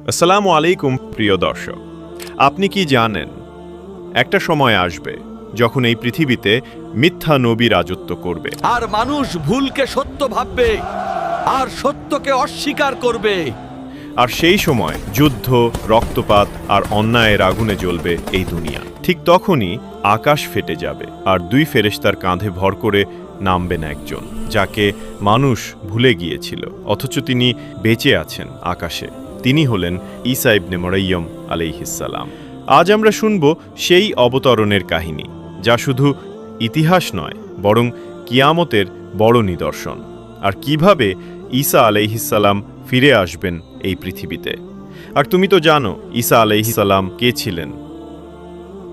আসসালামু আলাইকুম প্রিয় দর্শক। আপনি কি জানেন একটা সময় আসবে যখন এই পৃথিবীতে মিথ্যা নবী রাজত্ব করবে। আর মানুষ ভুলকে সত্য ভাববে আর সত্যকে অস্বীকার করবে। আর সেই সময় যুদ্ধ রক্তপাত আর অন্যায়ের আগুনে জ্বলবে এই দুনিয়া। ঠিক তখনই আকাশ ফেটে যাবে আর দুই ফেরেশতার কাঁধে ভর করে নামবেন একজন যাকে মানুষ ভুলে গিয়েছিল অথচ তিনি বেঁচে আছেন আকাশে। তিনি হলেন ঈসা ইবনে মরাইয়ম আলাইহিসাল্লাম আজ আমরা শুনব সেই অবতরণের কাহিনী, যা শুধু ইতিহাস নয়, বরং কিয়ামতের বড় নিদর্শন। আর কীভাবে ঈসা আলাইহিসাল্লাম ফিরে আসবেন এই পৃথিবীতে? আর তুমি তো জানো, ঈসা আলাইহিসাল্লাম কে ছিলেন?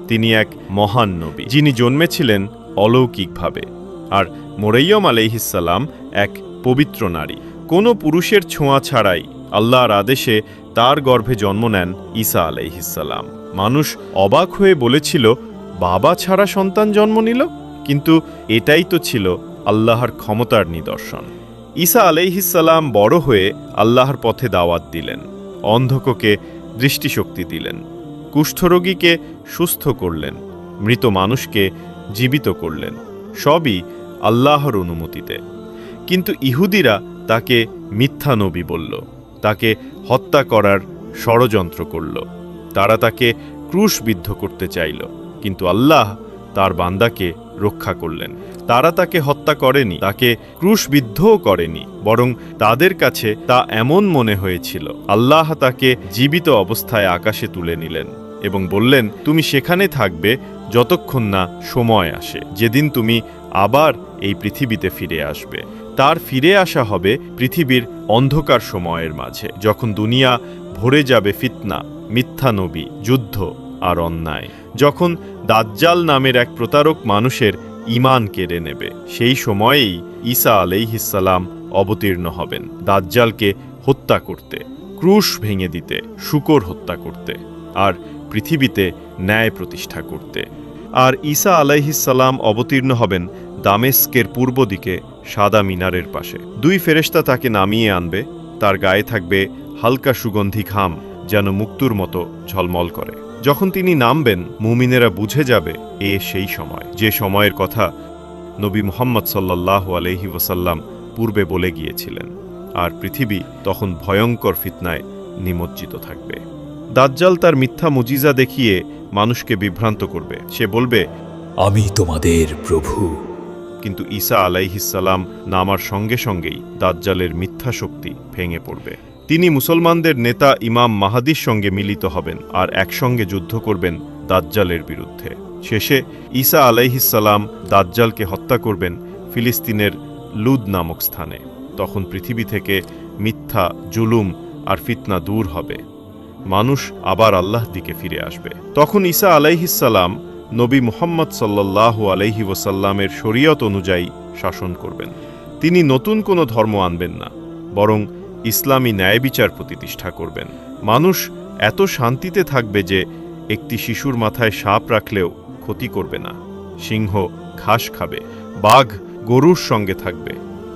তিনি এক মহান নবী, যিনি জন্মেছিলেন অলৌকিকভাবে। আর মোরাইয়ম আলাইহিসাল্লাম এক পবিত্র নারী। কোনো পুরুষের ছোঁয়া ছাড়াই আল্লাহর আদেশে তার গর্ভে জন্ম নেন ঈসা আলাইহিসাল্লাম মানুষ অবাক হয়ে বলেছিল, বাবা ছাড়া সন্তান জন্ম নিল? কিন্তু এটাই তো ছিল আল্লাহর ক্ষমতার নিদর্শন। ঈসা আলাইহিসাল্লাম বড় হয়ে আল্লাহর পথে দাওয়াত দিলেন, অন্ধককে দৃষ্টিশক্তি দিলেন, কুষ্ঠরোগীকে সুস্থ করলেন, মৃত মানুষকে জীবিত করলেন, সবই আল্লাহর অনুমতিতে। কিন্তু ইহুদিরা তাকে মিথ্যা নবী বলল। তাকে হত্যা করার ষড়যন্ত্র করল। তারা তাকে ক্রুশবিদ্ধ করতে চাইল, কিন্তু আল্লাহ তার বান্দাকে রক্ষা করলেন। তারা তাকে হত্যা করেনি, তাকে ক্রুশবিদ্ধও করেনি, বরং তাদের কাছে তা এমন মনে হয়েছিল। আল্লাহ তাকে জীবিত অবস্থায় আকাশে তুলে নিলেন এবং বললেন, তুমি সেখানে থাকবে যতক্ষণ না সময় আসে। যেদিন তুমি আবার এই পৃথিবীতে ফিরে আসবে। তার ফিরে আসা হবে পৃথিবীর অন্ধকার সময়ের মাঝে, যখন দুনিয়া ভরে যাবে ফিতনা, মিথ্যা নবী, যুদ্ধ আর অন্যায়। যখন দাজ্জাল নামের এক প্রতারক মানুষের ইমান কেড়ে নেবে, সেই সময়েই ঈসা আলাইহিসাল্লাম অবতীর্ণ হবেন দাজ্জালকে হত্যা করতে, ক্রুশ ভেঙে দিতে, শুকর হত্যা করতে আর পৃথিবীতে ন্যায় প্রতিষ্ঠা করতে। আর ঈসা আলাইহিসাল্লাম অবতীর্ণ হবেন দামেস্কের পূর্ব দিকে সাদা মিনারের পাশে। দুই ফেরেশতা তাকে নামিয়ে আনবে, তার গায়ে থাকবে হালকা সুগন্ধি ঘাম যেন মুক্তুর মতো ঝলমল করে। যখন তিনি নামবেন, মুমিনেরা বুঝে যাবে এ সেই সময়। যে সময়ের কথা নবী মুহাম্মদ সাল্লাহ আলহি ওসাল্লাম পূর্বে বলে গিয়েছিলেন, আর পৃথিবী তখন ভয়ঙ্কর ফিতনায় নিমজ্জিত থাকবে। দাজ্জাল তার মিথ্যা মুজিজা দেখিয়ে মানুষকে বিভ্রান্ত করবে। সে বলবে, আমি তোমাদের প্রভু। কিন্তু ঈসা আলাইহিসাল্লাম নামার সঙ্গে সঙ্গেই দাজ্জালের মিথ্যা শক্তি ভেঙে পড়বে। তিনি মুসলমানদের নেতা ইমাম মাহাদির সঙ্গে মিলিত হবেন আর একসঙ্গে যুদ্ধ করবেন দাজ্জালের বিরুদ্ধে। শেষে ঈসা আলাইহিসাল্লাম দাজ্জালকে হত্যা করবেন ফিলিস্তিনের লুদ নামক স্থানে। তখন পৃথিবী থেকে মিথ্যা, জুলুম আর ফিতনা দূর হবে। মানুষ আবার আল্লাহ দিকে ফিরে আসবে। তখন ঈসা আলাইহিসাল্লাম নবী মুহাম্মদ সাল্লাহ আলহি ওসাল্লামের শরীয়ত অনুযায়ী শাসন করবেন। তিনি নতুন কোনো ধর্ম আনবেন না, বরং ইসলামী ন্যায় বিচার প্রতিষ্ঠা করবেন। মানুষ এত শান্তিতে থাকবে যে একটি শিশুর মাথায় সাপ রাখলেও ক্ষতি করবে না। সিংহ ঘাস খাবে, বাঘ গরুর সঙ্গে থাকবে,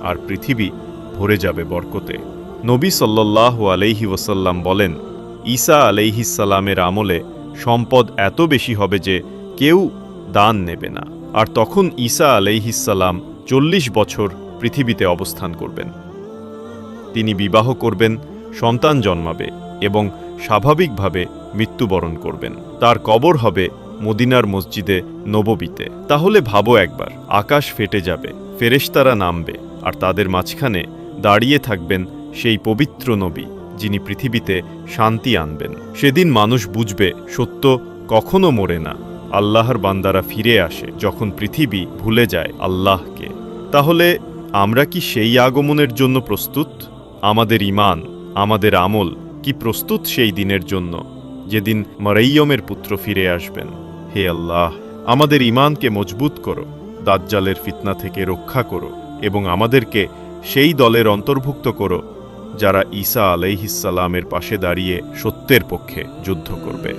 আর পৃথিবী ভরে যাবে বরকতে। নবী সাল্লাহ আলহি ওসাল্লাম বলেন, ঈসা আলাইহিসাল্লামের আমলে সম্পদ এত বেশি হবে যে কেউ দান নেবে না। আর তখন ঈসা আলাইহিসাল্লাম চল্লিশ বছর পৃথিবীতে অবস্থান করবেন। তিনি বিবাহ করবেন, সন্তান জন্মাবে এবং স্বাভাবিকভাবে মৃত্যুবরণ করবেন। তার কবর হবে মদিনার মসজিদে নববীতে। তাহলে ভাবো একবার, আকাশ ফেটে যাবে, ফেরেশতারা নামবে, আর তাদের মাঝখানে দাঁড়িয়ে থাকবেন সেই পবিত্র নবী, যিনি পৃথিবীতে শান্তি আনবেন। সেদিন মানুষ বুঝবে, সত্য কখনো মরে না। আল্লাহর বান্দারা ফিরে আসে যখন পৃথিবী ভুলে যায় আল্লাহকে। তাহলে আমরা কি সেই আগমনের জন্য প্রস্তুত? আমাদের ইমান আমাদের আমল কি প্রস্তুত সেই দিনের জন্য? যেদিন মরাইয়মের পুত্র ফিরে আসবেন। হে আল্লাহ, আমাদের ইমানকে মজবুত করো, দাজ্জালের ফিতনা থেকে রক্ষা করো এবং আমাদেরকে সেই দলের অন্তর্ভুক্ত করো যারা ঈসা আলাইহিসাল্লামের পাশে দাঁড়িয়ে সত্যের পক্ষে যুদ্ধ করবে।